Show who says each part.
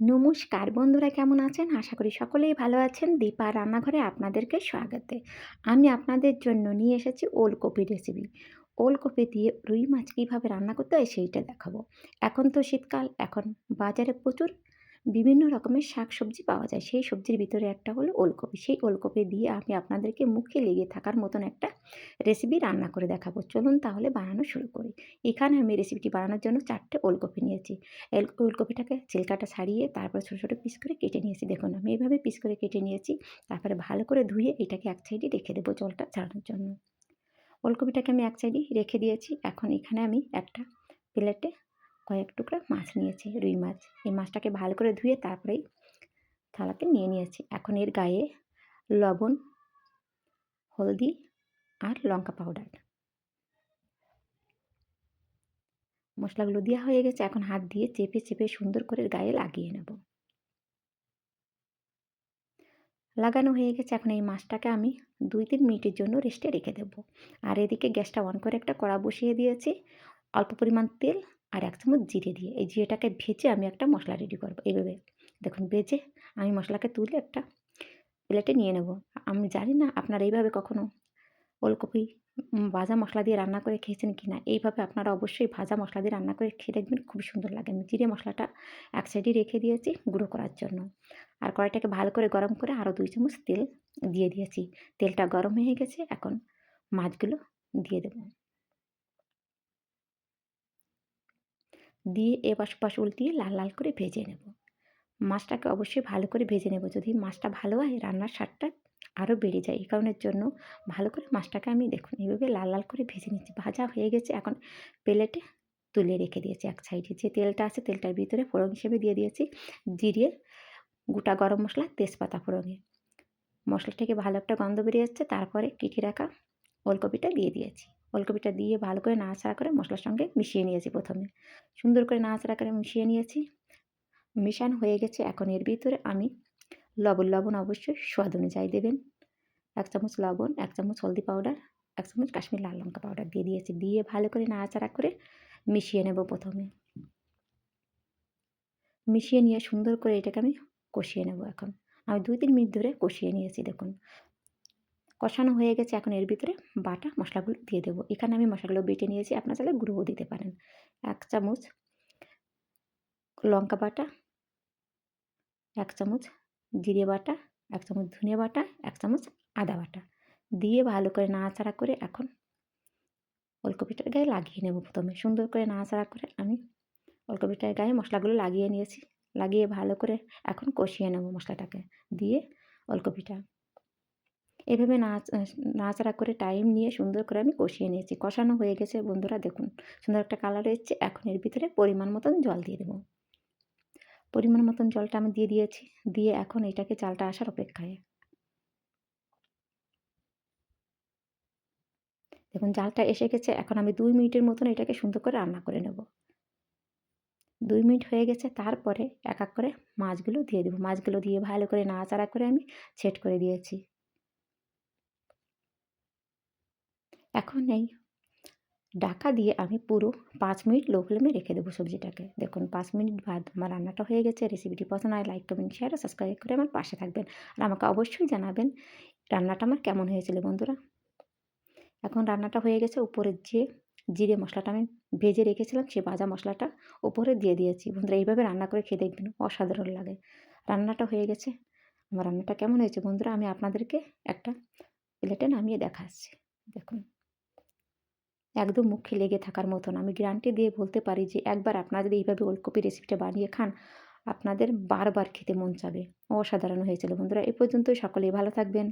Speaker 1: নমস্কার, বন্ধুরা কেমন আছেন? আশা করি সকলেই ভালো আছেন। দীপা রান্নাঘরে আপনাদেরকে স্বাগতে। আমি আপনাদের জন্য নিয়ে এসেছি ওলকপি রেসিপি ওলকপি দিয়ে রুই মাছ কীভাবে রান্না করতে হয় সেইটা দেখাবো। এখন তো শীতকাল, এখন বাজারে প্রচুর বিভিন্ন রকমের শাক সবজি পাওয়া যায়। সেই সবজির ভিতরে একটা হলো ওলকপি। সেই ওলকপি দিয়ে আমি আপনাদেরকে মুখে লেগে থাকার মতন একটা রেসিপি রান্না করে দেখাবো। চলুন তাহলে বানানো শুরু করি। এখানে আমি রেসিপিটি বানানোর জন্য চারটে ওলকপি নিয়েছি। ওলকপিটাকে ছিলকাটা ছাড়িয়ে তারপরে ছোটো ছোটো পিস করে কেটে নিয়েছি। দেখুন, আমি এইভাবে পিস করে কেটে নিয়েছি। তারপরে ভালো করে ধুয়ে এটাকে এক সাইডে রেখে দেবো জলটা ছাড়ানোর জন্য। ওলকপিটাকে আমি এক সাইডে রেখে দিয়েছি। এখন এখানে আমি একটা প্লেটে কয়েক টুকরা মাছ নিয়েছি, রুই মাছ। এই মাছটাকে ভালো করে ধুয়ে তারপরেই থালাতে নিয়ে নিয়েছি। এখন এর গায়ে লবণ, হলদি আর লঙ্কা পাউডার। মশলাগুলো দেওয়া হয়ে গেছে, এখন হাত দিয়ে চেপে চেপে সুন্দর করে গায়ে লাগিয়ে নেব। লাগানো হয়ে গেছে, এখন এই মাছটাকে আমি দুই তিন মিনিটের জন্য রেস্টে রেখে দেব। আর এদিকে গ্যাসটা অন করে একটা কড়া বসিয়ে দিয়েছি। অল্প পরিমাণ তেল আর এক চামচ জিরে দিয়ে। এই জিরেটাকে ভেজে আমি একটা মশলা রেডি করব। এইভাবে। দেখুন, ভেজে আমি মশলাকে তুলে একটা প্লেটে নিয়ে নেব। আমি জানি না আপনারা এইভাবে কখনো ওলকপি ভাজা মশলা দিয়ে রান্না করে খেয়েছেন কি না এইভাবে আপনারা অবশ্যই ভাজা মশলা দিয়ে রান্না করে খেয়ে দেখবেন খুব সুন্দর লাগে। আমি জিরে মশলাটা এক সাইডে রেখে দিয়েছি গুঁড়ো করার জন্য। আর কড়াইটাকে ভালো করে গরম করে আরও দুই চামচ তেল দিয়ে দিয়েছি। তেলটা গরম হয়ে গেছে, এখন মাছগুলো দিয়ে দেবো। দিয়ে এপাশ ওপাশ উল্টিয়ে লাল লাল করে ভেজে নেব। মাছটাকে অবশ্যই ভালো করে ভেজে নেব। যদি মাছটা ভালো হয়, রান্নার স্বাদটা আরও বেড়ে যায়। এই কারণের জন্য ভালো করে মাছটাকে আমি দেখুন, এইভাবে লাল লাল করে ভেজে নিচ্ছি। ভাজা হয়ে গেছে। এখন প্লেটে তুলে রেখে দিয়েছি এক সাইডে। যে তেলটা আছে, তেলটার ভিতরে ফোড়ন হিসেবে দিয়ে দিয়েছি। জিরে, গোটা গরম মশলা, তেজপাতা ফোড়নে। মশলা থেকে ভালো একটা গন্ধ বেরিয়ে যাচ্ছে তারপরে কেটে রাখা ওলকপিটা দিয়ে দিয়েছি। ওলকপিটা দিয়ে ভালো করে নাড়াচাড়া করে মশলার সঙ্গে মিশিয়ে নিয়েছি প্রথমে। সুন্দর করে নাড়াচাড়া করে মিশিয়ে নিয়েছি। মিশান হয়ে গেছে এখন এর ভিতরে আমি লবণ লবণ অবশ্যই স্বাদ অনুযায়ী দেবেন। এক চামচ লবণ, এক চামচ হলদি পাউডার, এক চামচ কাশ্মীর লাল লঙ্কা পাউডার দিয়ে দিয়েছি। দিয়ে ভালো করে নাড়াচাড়া করে মিশিয়ে নেব প্রথমে। মিশিয়ে নিয়ে সুন্দর করে এটাকে আমি কষিয়ে নেব এখন। আমি দুই তিন মিনিট ধরে কষিয়ে নিয়েছি দেখুন। কষানো হয়ে গেছে, এখন এর ভিতরে বাটা মশলাগুলো দিয়ে দেবো। এখানে আমি মশলাগুলো বেটে নিয়েছি, আপনার চাইলে গুঁড়োও দিতে পারেন। এক চামচ লঙ্কা বাটা, এক চামচ জিরে বাটা, এক চামচ ধনে বাটা, এক চামচ আদা বাটা। দিয়ে ভালো করে নাড়াচাড়া করে এখন ওলকপিটার গায়ে লাগিয়ে নেব প্রথমে। সুন্দর করে নাড়াচাড়া করে আমি ওলকপিটার গায়ে মশলাগুলো লাগিয়ে নিয়েছি। লাগিয়ে ভালো করে এখন কষিয়ে নেব মশলাটাকে। দিয়ে ওলকপিটা এভাবে নাচ নাড়াচাড়া করে টাইম নিয়ে সুন্দর করে আমি কষিয়ে নিয়েছি। কষানো হয়ে গেছে বন্ধুরা, দেখুন। সুন্দর একটা কালার এসছে। এখন এর ভিতরে পরিমাণ মতন জল দিয়ে দেবো। পরিমাণ মতন জলটা আমি দিয়ে দিয়েছি। দিয়ে এখন এটাকে চালটা আসার অপেক্ষায়। দেখুন জালটা এসে গেছে। এখন আমি দুই মিনিটের মতন এটাকে সুন্দর করে রান্না করে নেব। দুই মিনিট হয়ে গেছে। তারপরে এক এক করে মাছগুলো দিয়ে দেবো। মাছগুলো দিয়ে ভালো করে নাড়াচাড়া করে আমি সেট করে দিয়েছি। এখন এই ঢাকা দিয়ে আমি পুরো পাঁচ মিনিট লো ফ্লেমে রেখে দেবো সবজিটাকে। দেখুন, পাঁচ মিনিট বাদ আমার রান্নাটা হয়ে গেছে। রেসিপিটি পছন্দ হয় লাইক কমেন্ট শেয়ার আর সাবস্ক্রাইব করে আমার পাশে থাকবেন। আর আমাকে অবশ্যই জানাবেন রান্নাটা আমার কেমন হয়েছিল বন্ধুরা। এখন রান্নাটা হয়ে গেছে উপরের যে জিরে মশলাটা আমি ভেজে রেখেছিলাম, সে ভাজা মশলাটা উপরে দিয়ে দিয়েছি। বন্ধুরা, এইভাবে রান্না করে খেয়ে দেখবেন অসাধারণ লাগে। রান্নাটা হয়ে গেছে। আমার রান্নাটা কেমন হয়েছে বন্ধুরা, আমি আপনাদেরকে একটা প্লেটে নামিয়ে দেখাচ্ছি। দেখুন। একদম মুখে লেগে থাকার মতন। আমি গ্যারান্টি দিয়ে বলতে পারি যে, একবার আপনারা যদি এইভাবে ওলকপি রেসিপিটা বানিয়ে খান, আপনাদের বারবার খেতে মন চাবে। অসাধারণ হয়েছিল বন্ধুরা। এ পর্যন্তই, সকলেই ভালো থাকবেন।